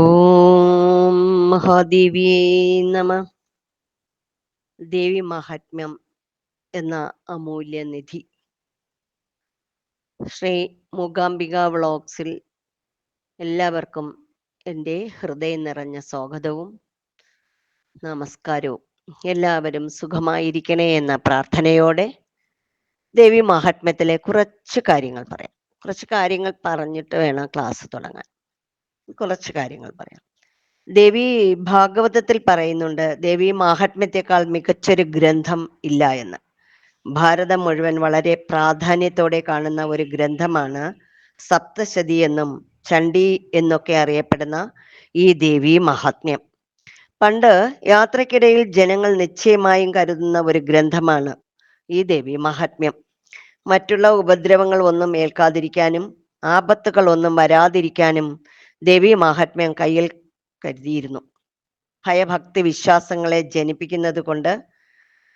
ഓം മഹാദേവിയേ നമ. ദേവി മഹാത്മ്യം എന്ന അമൂല്യ നിധി. ശ്രീ മൂകാംബിക വ്ളോഗ്സിൽ എല്ലാവർക്കും എന്റെ ഹൃദയം നിറഞ്ഞ സ്വാഗതവും നമസ്കാരവും. എല്ലാവരും സുഖമായിരിക്കണേ എന്ന പ്രാർത്ഥനയോടെ ദേവി മഹാത്മ്യത്തിലെ കുറച്ച് കാര്യങ്ങൾ പറയാം. കുറച്ച് കാര്യങ്ങൾ പറഞ്ഞിട്ട് വേണം ക്ലാസ് തുടങ്ങാൻ. കുറച്ച് കാര്യങ്ങൾ പറയാം. ദേവി ഭാഗവതത്തിൽ പറയുന്നുണ്ട് ദേവി മാഹാത്മ്യത്തെക്കാൾ മികച്ചൊരു ഗ്രന്ഥം ഇല്ല എന്ന്. ഭാരതം മുഴുവൻ വളരെ പ്രാധാന്യത്തോടെ കാണുന്ന ഒരു ഗ്രന്ഥമാണ് സപ്തശതി എന്നും ചണ്ഡി എന്നൊക്കെ അറിയപ്പെടുന്ന ഈ ദേവി മഹാത്മ്യം. പണ്ട് യാത്രക്കിടയിൽ ജനങ്ങൾ നിശ്ചയമായും കരുതുന്ന ഒരു ഗ്രന്ഥമാണ് ഈ ദേവി മഹാത്മ്യം. മറ്റുള്ള ഉപദ്രവങ്ങൾ ഒന്നും ഏൽക്കാതിരിക്കാനും ആപത്തുകൾ ഒന്നും വരാതിരിക്കാനും ദേവി മഹാത്മ്യം കയ്യിൽ കരുതിയിരുന്നു. ഭയഭക്തി വിശ്വാസങ്ങളെ ജനിപ്പിക്കുന്നത് കൊണ്ട്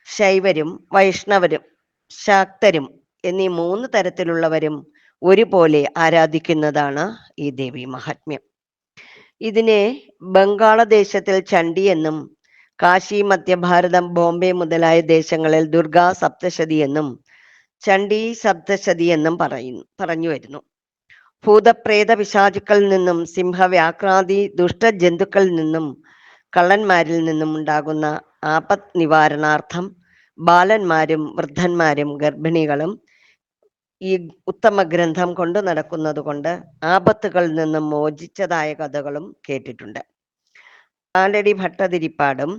ശൈവരും വൈഷ്ണവരും ശാക്തരും എന്നീ മൂന്ന് തരത്തിലുള്ളവരും ഒരുപോലെ ആരാധിക്കുന്നതാണ് ഈ ദേവി മഹാത്മ്യം. ഇതിനെ ബംഗാളദേശത്തിൽ ചണ്ഡി എന്നും കാശി മധ്യഭാരതം ബോംബെ മുതലായ ദേശങ്ങളിൽ ദുർഗാ സപ്തശതി എന്നും ചണ്ഡി സപ്തശതി എന്നും പറയുന്നു പറഞ്ഞു വരുന്നു. ഭൂതപ്രേത പിശാചുക്കളിൽ നിന്നും സിംഹവ്യാക്രാന്തി ദുഷ്ടജന്തുക്കളിൽ നിന്നും കള്ളന്മാരിൽ നിന്നും ഉണ്ടാകുന്ന ആപത് നിവാരണാർത്ഥം ബാലന്മാരും വൃദ്ധന്മാരും ഗർഭിണികളും ഈ ഉത്തമ ഗ്രന്ഥം കൊണ്ട് നടക്കുന്നത് കൊണ്ട് ആപത്തുകളിൽ നിന്നും മോചിച്ചതായ കഥകളും കേട്ടിട്ടുണ്ട്. ആലടി ഭട്ടതിരിപ്പാടും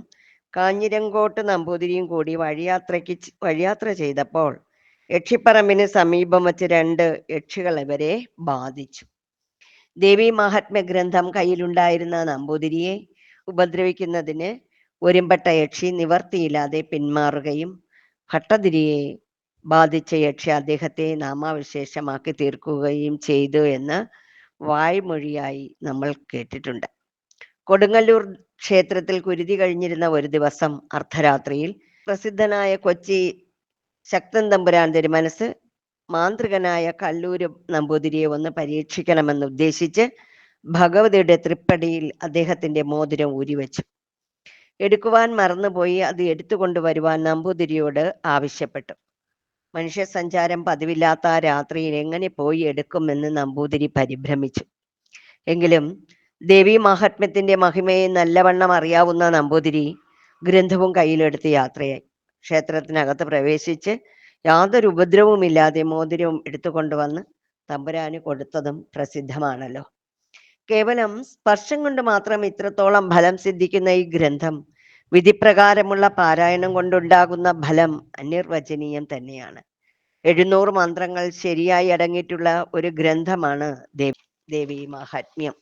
കാഞ്ഞിരങ്കോട്ട് നമ്പൂതിരിയും കൂടി വഴിയാത്രയ്ക്ക് വഴിയാത്ര ചെയ്തപ്പോൾ യക്ഷിപ്പറമ്പിന് സമീപം വച്ച് രണ്ട് യക്ഷികൾ ഇവരെ ബാധിച്ചു. ദേവി മഹാത്മ്യ ഗ്രന്ഥം കയ്യിലുണ്ടായിരുന്ന നമ്പൂതിരിയെ ഉപദ്രവിക്കുന്നതിന് ഒരുമ്പെട്ട യക്ഷി നിവർത്തിയില്ലാതെ പിന്മാറുകയും ഭട്ടതിരിയെ ബാധിച്ച യക്ഷി അദ്ദേഹത്തെ നാമാവിശേഷമാക്കി തീർക്കുകയും ചെയ്തു എന്ന് വായ്മൊഴിയായി നമ്മൾ കേട്ടിട്ടുണ്ട്. കൊടുങ്ങല്ലൂർ ക്ഷേത്രത്തിൽ കുരുതി കഴിഞ്ഞിരുന്ന ഒരു ദിവസം അർദ്ധരാത്രിയിൽ പ്രസിദ്ധനായ കൊച്ചി ശക്തൻ തമ്പുരാൻ തിരുമനസ് മാന്ത്രികനായ കല്ലൂര് നമ്പൂതിരിയെ ഒന്ന് പരീക്ഷിക്കണമെന്ന് ഉദ്ദേശിച്ച് ഭഗവതിയുടെ തൃപ്പടിയിൽ അദ്ദേഹത്തിന്റെ മോതിരം ഊരിവെച്ചു. എടുക്കുവാൻ മറന്നുപോയി അത് എടുത്തുകൊണ്ടുവരുവാൻ നമ്പൂതിരിയോട് ആവശ്യപ്പെട്ടു. മനുഷ്യ സഞ്ചാരം പതിവില്ലാത്ത ആ രാത്രിയിൽ എങ്ങനെ പോയി എടുക്കുമെന്ന് നമ്പൂതിരി പരിഭ്രമിച്ചു. എങ്കിലും ദേവി മഹാത്മ്യത്തിന്റെ മഹിമയെ നല്ലവണ്ണം അറിയാവുന്ന നമ്പൂതിരി ഗ്രന്ഥവും കയ്യിലെടുത്ത് യാത്രയായി. ക്ഷേത്രത്തിനകത്ത് പ്രവേശിച്ച് യാതൊരു ഉപദ്രവവുമില്ലാതെ മോതിരവും എടുത്തുകൊണ്ടുവന്ന് തമ്പുരാന് കൊടുത്തതും പ്രസിദ്ധമാണല്ലോ. കേവലം സ്പർശം കൊണ്ട് മാത്രം ഇത്രത്തോളം ഫലം സിദ്ധിക്കുന്ന ഈ ഗ്രന്ഥം വിധിപ്രകാരമുള്ള പാരായണം കൊണ്ടുണ്ടാകുന്ന ഫലം അനിർവചനീയം തന്നെയാണ്. എഴുന്നൂറ് മന്ത്രങ്ങൾ ശരിയായി അടങ്ങിയിട്ടുള്ള ഒരു ഗ്രന്ഥമാണ് ദേവി ദേവി മഹാത്മ്യം.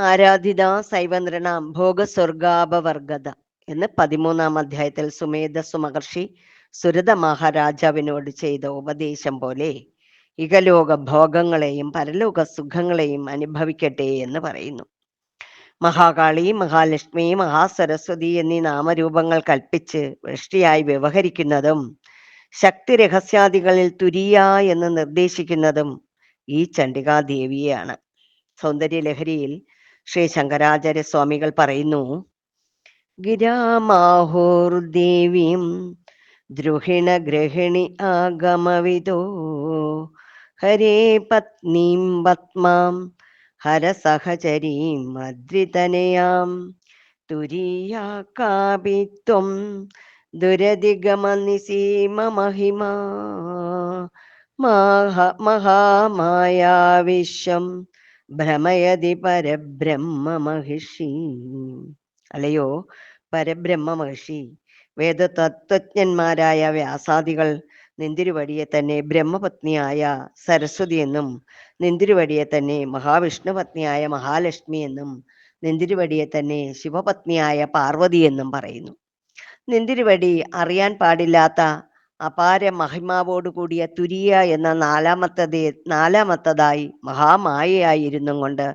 ആരാധിത സൈവനൃണാം ഭോഗസ്വർഗാപവർഗത എന്ന് പതിമൂന്നാം അധ്യായത്തിൽ സുമേധ സുമഹർഷി സുരത മഹാരാജാവിനോട് ചെയ്ത ഉപദേശം പോലെ ഇകലോക ഭോഗങ്ങളെയും പരലോക സുഖങ്ങളെയും അനുഭവിക്കട്ടെ എന്ന് പറയുന്നു. മഹാകാളി മഹാലക്ഷ്മി മഹാസരസ്വതി എന്നീ നാമരൂപങ്ങൾ കൽപ്പിച്ച് വൃഷ്ടിയായി വ്യവഹരിക്കുന്നതും ശക്തി രഹസ്യാദികളിൽ തുരിയ എന്ന് നിർദ്ദേശിക്കുന്നതും ഈ ചണ്ഡികാദേവിയെയാണ്. സൗന്ദര്യലഹരിയിൽ ശ്രീ ശങ്കരാചാര്യ സ്വാമികൾ പറയുന്നു ഗിരാമാഹോർദേവീം ദ്രുഹിണ ഗ്രഹിണി ആഗമവിദോ ഹരേ പത്നീം പത്മാം ഹരസഹചരീം അദ്രിതനയാം തുരീയാ കാപി ത്വം ദുരധിഗമനിസീമ മഹിമാ മാഹ മഹാമായാവിശ്വം ഭ്രമയതി പരബ്രഹ്മ മഹിഷി അല്ലയോ? പരബ്രഹ്മ മഹിഷി വേദതത്വജ്ഞന്മാരായ വ്യാസാദികൾ നിന്തിരുവടിയെ തന്നെ ബ്രഹ്മപത്നിയായ സരസ്വതി എന്നും നിന്തിരുവടിയെ തന്നെ മഹാവിഷ്ണു പത്നിയായ മഹാലക്ഷ്മി എന്നും നിന്തിരുവടിയെ തന്നെ ശിവപത്നിയായ പാർവതി എന്നും പറയുന്നു. നിന്തിരുവടി അറിയാൻ പാടില്ലാത്ത അപാര മഹിമാവോടുകൂടിയ തുരിയ എന്ന നാലാമത്തതേ നാലാമത്തതായി മഹാമായയായിരുന്നു കൊണ്ട്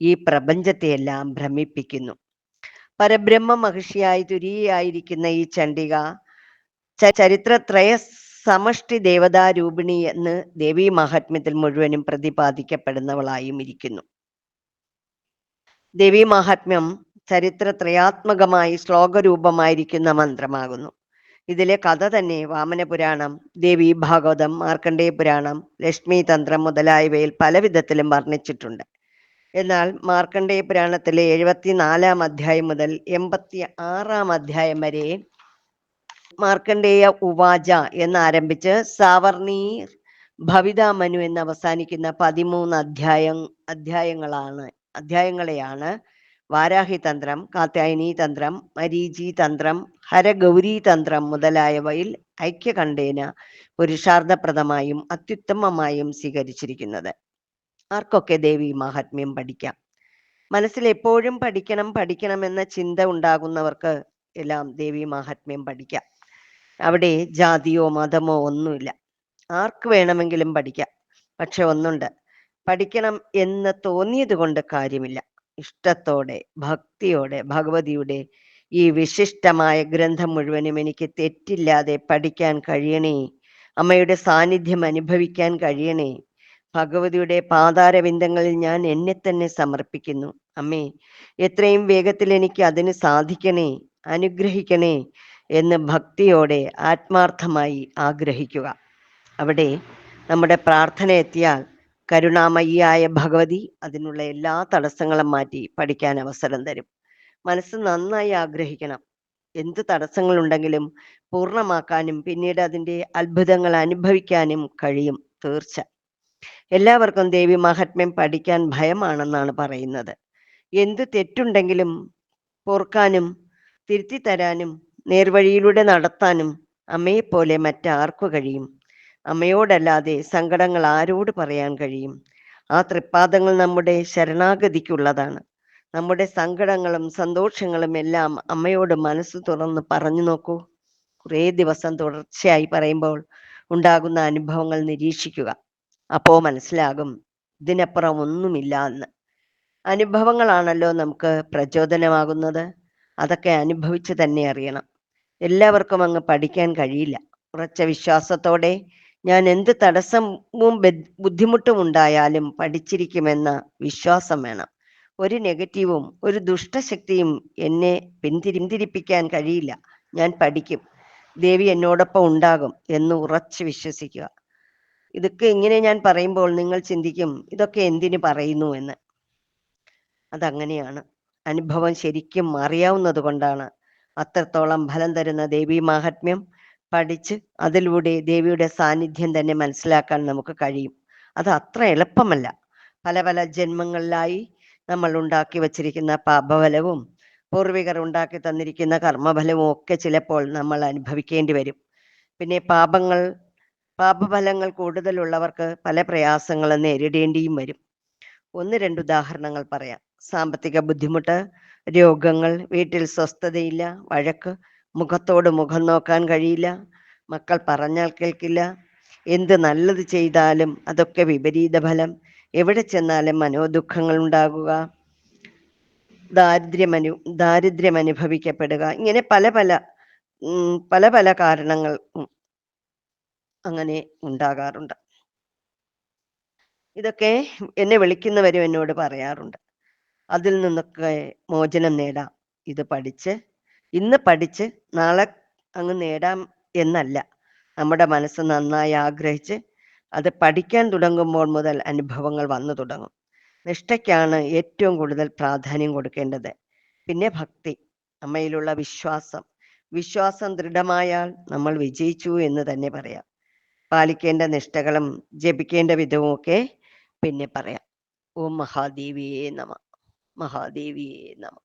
ഈ പ്രപഞ്ചത്തെയെല്ലാം ഭ്രമിപ്പിക്കുന്നു. പരബ്രഹ്മ മഹിഷിയായി തുരിയായിരിക്കുന്ന ഈ ചണ്ഡിക ചരിത്രത്രയ സമഷ്ടി ദേവതാരൂപിണി എന്ന് ദേവീ മഹാത്മ്യത്തിൽ മുഴുവനും പ്രതിപാദിക്കപ്പെടുന്നവളായും ഇരിക്കുന്നു. ദേവീ മഹാത്മ്യം ചരിത്ര ത്രയാത്മകമായി ശ്ലോകരൂപമായിരിക്കുന്ന മന്ത്രമാകുന്നു. ഇതിലെ കഥ തന്നെ വാമനപുരാണം ദേവി ഭാഗവതം മാർക്കണ്ഡേയ പുരാണം ലക്ഷ്മി തന്ത്രം മുതലായവയിൽ പല വിധത്തിലും വർണിച്ചിട്ടുണ്ട്. എന്നാൽ മാർക്കണ്ഡേയ പുരാണത്തിലെ എഴുപത്തിനാലാം അധ്യായം മുതൽ എൺപത്തി ആറാം അധ്യായം വരെ മാർക്കണ്ഡേയ ഉവാച എന്നാരംഭിച്ച് സാവർണീർ ഭവിതാമനു എന്ന് അവസാനിക്കുന്ന പതിമൂന്ന് അധ്യായം അധ്യായങ്ങളാണ് അധ്യായങ്ങളെയാണ് വാരാഹി തന്ത്രം കാത്യായനി തന്ത്രം മരീചി തന്ത്രം ഹരഗൗരി തന്ത്രം മുതലായവയിൽ ഐക്യകണ്ഠേന പുരുഷാർത്ഥപ്രദമായും അത്യുത്തമമായും സ്വീകരിച്ചിരിക്കുന്നത്. ആർക്കൊക്കെ ദേവി മാഹാത്മ്യം പഠിക്കാം? മനസ്സിൽ എപ്പോഴും പഠിക്കണം പഠിക്കണം എന്ന ചിന്ത ഉണ്ടാകുന്നവർക്ക് എല്ലാം ദേവി മാഹാത്മ്യം പഠിക്കാം. അവിടെ ജാതിയോ മതമോ ഒന്നുമില്ല. ആർക്ക് വേണമെങ്കിലും പഠിക്കാം. പക്ഷെ ഒന്നുണ്ട്. പഠിക്കണം എന്ന് തോന്നിയത് കൊണ്ട് കാര്യമില്ല. ഇഷ്ടത്തോടെ ഭക്തിയോടെ ഭഗവതിയുടെ ഈ വിശിഷ്ടമായ ഗ്രന്ഥം മുഴുവനും എനിക്ക് തെറ്റില്ലാതെ പഠിക്കാൻ കഴിയണേ അമ്മയുടെ സാന്നിധ്യം അനുഭവിക്കാൻ കഴിയണേ ഭഗവതിയുടെ പാതാരവിന്ദങ്ങളിൽ ഞാൻ എന്നെ തന്നെ സമർപ്പിക്കുന്നു. അമ്മേ എത്രയും വേഗത്തിൽ എനിക്ക് അതിന് സാധിക്കണേ അനുഗ്രഹിക്കണേ എന്ന് ഭക്തിയോടെ ആത്മാർത്ഥമായി ആഗ്രഹിക്കുക. അവിടെ നമ്മുടെ പ്രാർത്ഥന എത്തിയാൽ കരുണാമയിയായ ഭഗവതി അതിനുള്ള എല്ലാ തടസ്സങ്ങളും മാറ്റി പഠിക്കാൻ അവസരം തരും. മനസ്സ് നന്നായി ആഗ്രഹിക്കണം. എന്ത് തടസ്സങ്ങളുണ്ടെങ്കിലും പൂർണമാക്കാനും പിന്നീട് അതിന്റെ അത്ഭുതങ്ങൾ അനുഭവിക്കാനും കഴിയും തീർച്ച എല്ലാവർക്കും ദേവി മഹാത്മ്യം പഠിക്കാൻ ഭയമാണെന്നാണ് പറയുന്നത്. എന്ത് തെറ്റുണ്ടെങ്കിലും പൊറുക്കാനും തിരുത്തി തരാനും നേർവഴിയിലൂടെ നടത്താനും അമ്മയെപ്പോലെ മറ്റാർക്കു കഴിയും. അമ്മയോടല്ലാതെ സങ്കടങ്ങൾ ആരോട് പറയാൻ കഴിയും? ആ തൃപ്പാദങ്ങൾ നമ്മുടെ ശരണാഗതിക്കുള്ളതാണ്. നമ്മുടെ സങ്കടങ്ങളും സന്തോഷങ്ങളും എല്ലാം അമ്മയോട് മനസ്സ് തുറന്ന് പറഞ്ഞു നോക്കൂ. കുറേ ദിവസം തുടർച്ചയായി പറയുമ്പോൾ ഉണ്ടാകുന്ന അനുഭവങ്ങൾ നിരീക്ഷിക്കുക. അപ്പോ മനസ്സിലാകും ഇതിനപ്പുറം ഒന്നുമില്ല എന്ന്. അനുഭവങ്ങളാണല്ലോ നമുക്ക് പ്രചോദനമാകുന്നത്. അതൊക്കെ അനുഭവിച്ച് തന്നെ അറിയണം. എല്ലാവർക്കും അങ്ങ് പഠിക്കാൻ കഴിയില്ല. ഉറച്ച വിശ്വാസത്തോടെ ഞാൻ എന്ത് തടസ്സവും ബുദ്ധിമുട്ടും ഉണ്ടായാലും പഠിച്ചിരിക്കുമെന്ന വിശ്വാസം വേണം. ഒരു നെഗറ്റീവും ഒരു ദുഷ്ടശക്തിയും എന്നെ പിന്തിരിപ്പിക്കാൻ കഴിയില്ല. ഞാൻ പഠിക്കും. ദേവി എന്നോടൊപ്പം ഉണ്ടാകും എന്ന് ഉറച്ച് വിശ്വസിക്കുക. ഇതൊക്കെ ഇങ്ങനെ ഞാൻ പറയുമ്പോൾ നിങ്ങൾ ചിന്തിക്കും ഇതൊക്കെ എന്തിനു പറയുന്നു എന്ന്. അതങ്ങനെയാണ്. അനുഭവം ശരിക്കും അറിയാവുന്നത് കൊണ്ടാണ് അത്രത്തോളം ഫലം തരുന്ന ദേവി മാഹാത്മ്യം പഠിച്ച് അതിലൂടെ ദേവിയുടെ സാന്നിധ്യം തന്നെ മനസ്സിലാക്കാൻ നമുക്ക് കഴിയും. അത് അത്ര എളുപ്പമല്ല. പല പല ജന്മങ്ങളിലായി നമ്മൾ ഉണ്ടാക്കി വച്ചിരിക്കുന്ന പാപഫലവും പൂർവികർ ഉണ്ടാക്കി തന്നിരിക്കുന്ന കർമ്മഫലവും ഒക്കെ ചിലപ്പോൾ നമ്മൾ അനുഭവിക്കേണ്ടി വരും. പിന്നെ പാപങ്ങൾ പാപഫലങ്ങൾ കൂടുതലുള്ളവർക്ക് പല പ്രയാസങ്ങളും നേരിടേണ്ടിയും വരും. ഒന്ന് രണ്ട് ഉദാഹരണങ്ങൾ പറയാം. സാമ്പത്തിക ബുദ്ധിമുട്ട് രോഗങ്ങൾ വീട്ടിൽ സ്വസ്ഥതയില്ല വഴക്ക് മുഖത്തോട് മുഖം നോക്കാൻ കഴിയില്ല. മക്കൾ പറഞ്ഞാൽ കേൾക്കില്ല. എന്ത് നല്ലത് ചെയ്താലും അതൊക്കെ വിപരീത ഫലം എവിടെ ചെന്നാലും മനോദുഃഖങ്ങൾ ഉണ്ടാകുക. ദാരിദ്ര്യമനു ദാരിദ്ര്യം അനുഭവിക്കപ്പെടുക. ഇങ്ങനെ പല പല പല പല കാരണങ്ങൾ അങ്ങനെ ഉണ്ടാകാറുണ്ട്. ഇതൊക്കെ എന്നെ വിളിക്കുന്നവരും എന്നോട് പറയാറുണ്ട്. അതിൽ നിന്നൊക്കെ മോചനം നേടാം. ഇത് പഠിച്ച് ഇന്ന് പഠിച്ച് നാളെ അങ്ങ് നേടാം എന്നല്ല. നമ്മുടെ മനസ്സ് നന്നായി ആഗ്രഹിച്ച് അത് പഠിക്കാൻ തുടങ്ങുമ്പോൾ മുതൽ അനുഭവങ്ങൾ വന്നു തുടങ്ങും. നിഷ്ഠയ്ക്കാണ് ഏറ്റവും കൂടുതൽ പ്രാധാന്യം കൊടുക്കേണ്ടത്. പിന്നെ ഭക്തി അമ്മയിലുള്ള വിശ്വാസം. വിശ്വാസം ദൃഢമായാൽ നമ്മൾ വിജയിച്ചു എന്ന് തന്നെ പറയാം. പാലിക്കേണ്ട നിഷ്ഠകളും ജപിക്കേണ്ട വിധവും ഒക്കെ പിന്നെ പറയാം. ഓം മഹാദേവിയെ നമ. മഹാദേവിയെ നമ.